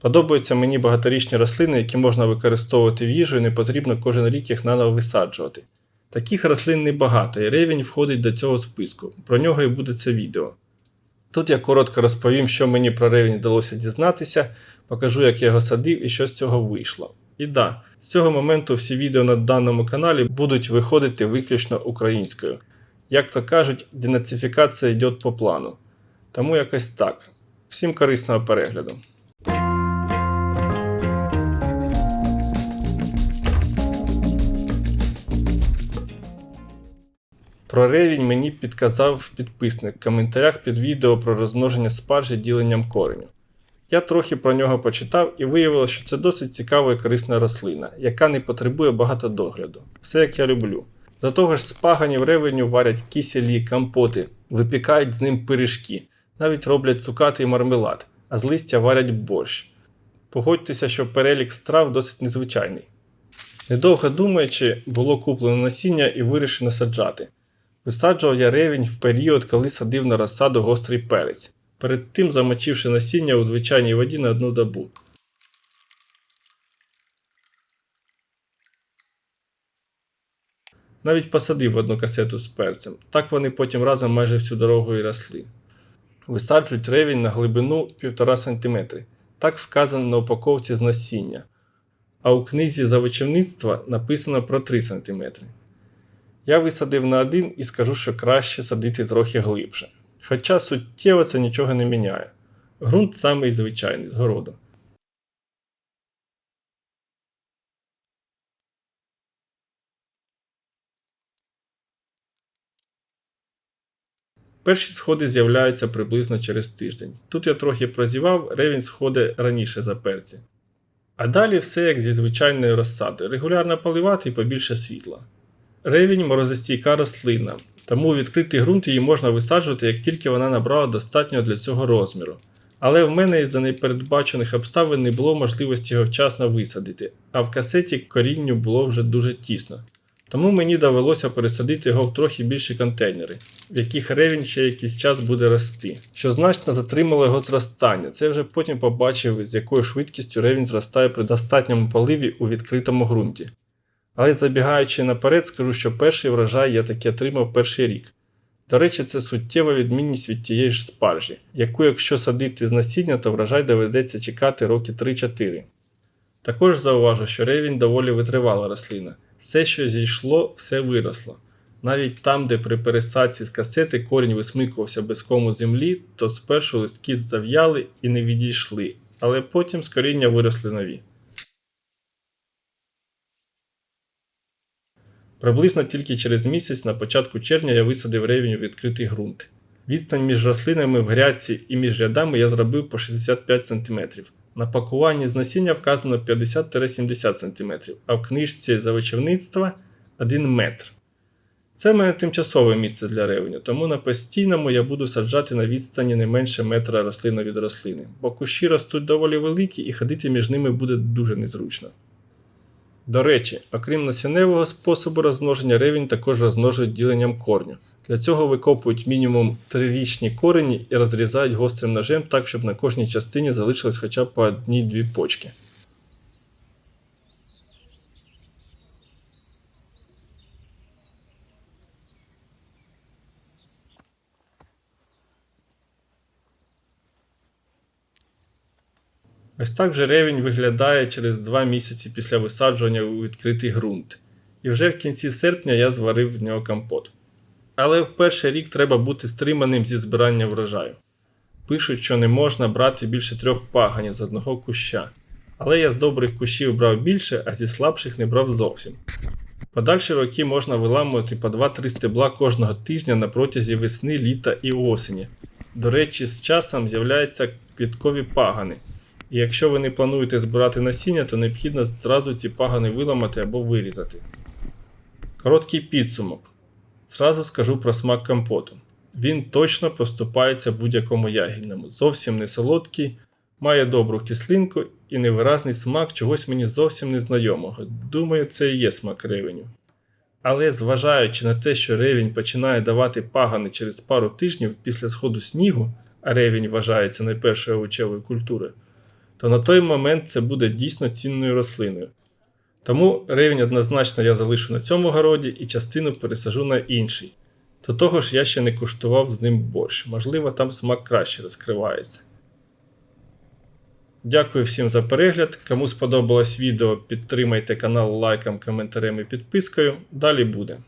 Подобаються мені багаторічні рослини, які можна використовувати в їжу і не потрібно кожен рік їх наново висаджувати. Таких рослин небагато, і ревінь входить до цього списку. Про нього і буде це відео. Тут я коротко розповім, що мені про ревінь вдалося дізнатися, покажу, як я його садив і що з цього вийшло. І да, з цього моменту всі відео на даному каналі будуть виходити виключно українською. Як то кажуть, денацифікація йде по плану. Тому якось так. Всім корисного перегляду. Про ревінь мені підказав підписник в коментарях під відео про розмноження спаржі діленням кореню. Я трохи про нього почитав і виявилося, що це досить цікава і корисна рослина, яка не потребує багато догляду. Все як я люблю. До того ж, з паганів ревеню варять киселі, компоти, випікають з ним пиріжки, навіть роблять цукати і мармелад, а з листя варять борщ. Погодьтеся, що перелік страв досить незвичайний. Недовго думаючи, було куплено насіння і вирішено саджати. Висаджував я ревінь в період, коли садив на розсаду гострий перець, перед тим замочивши насіння у звичайній воді на одну добу. Навіть посадив одну касету з перцем, так вони потім разом майже всю дорогу і росли. Висаджують ревінь на глибину 1,5 см, так вказано на упаковці з насіння, а у книзі завичівництва написано про 3 см. Я висадив на один і скажу, що краще садити трохи глибше. Хоча суттєво це нічого не міняє. Грунт самий звичайний з городу. Перші сходи з'являються приблизно через тиждень. Тут я трохи прозівав, ревінь сходить раніше за перці. А далі все як зі звичайною розсадою, регулярно поливати і побільше світла. Ревінь морозостійка рослина, тому відкритий ґрунт її можна висаджувати, як тільки вона набрала достатньо для цього розміру. Але в мене із-за непередбачених обставин не було можливості його вчасно висадити, а в касеті корінню було вже дуже тісно. Тому мені довелося пересадити його в трохи більші контейнери, в яких ревінь ще якийсь час буде рости, що значно затримало його зростання. Це вже потім побачив, з якою швидкістю ревінь зростає при достатньому поливі у відкритому ґрунті. Але забігаючи наперед, скажу, що перший врожай я таки отримав перший рік. До речі, це суттєва відмінність від тієї ж спаржі, яку, якщо садити з насіння, то врожай доведеться чекати роки 3-4. Також зауважу, що ревінь доволі витривала рослина. Все, що зійшло, все виросло. Навіть там, де при пересадці з касети корінь висмикувався без кому землі, то спершу листки зав'яли і не відійшли, але потім з коріння виросли нові. Приблизно тільки через місяць на початку червня я висадив ревінь у відкритий ґрунт. Відстань між рослинами в грядці і між рядами я зробив по 65 см. На пакуванні з насіння вказано 50-70 см, а в книжці завичівництва 1 метр. Це в мене тимчасове місце для ревеню, тому на постійному я буду саджати на відстані не менше метра рослина від рослини, бо кущі ростуть доволі великі і ходити між ними буде дуже незручно. До речі, окрім насінневого способу розмноження, ревінь також розмножують діленням корню. Для цього викопують мінімум трирічні корені і розрізають гострим ножем так, щоб на кожній частині залишилось хоча б по одній-дві почки. Ось так вже ревінь виглядає через 2 місяці після висаджування у відкритий ґрунт. І вже в кінці серпня я зварив в нього компот. Але в перший рік треба бути стриманим зі збирання врожаю. Пишуть, що не можна брати більше трьох паганів з одного куща. Але я з добрих кущів брав більше, а зі слабших не брав зовсім. Подальші роки можна виламувати по 2-3 стебла кожного тижня на протязі весни, літа і осені. До речі, з часом з'являються квіткові пагани. І якщо ви не плануєте збирати насіння, то необхідно зразу ці пагани виламати або вирізати. Короткий підсумок. Зразу скажу про смак компоту. Він точно поступається будь-якому ягідному, зовсім не солодкий, має добру кислинку і невиразний смак чогось мені зовсім незнайомого. Думаю, це і є смак ревеню. Але зважаючи на те, що ревінь починає давати пагани через пару тижнів після сходу снігу, а ревінь вважається найпершою овочевою культурою, то на той момент це буде дійсно цінною рослиною. Тому ревень однозначно я залишу на цьому городі і частину пересажу на інший. До того ж, я ще не куштував з ним борщ, можливо, там смак краще розкривається. Дякую всім за перегляд. Кому сподобалось відео, підтримайте канал лайком, коментарем і підпискою. Далі буде.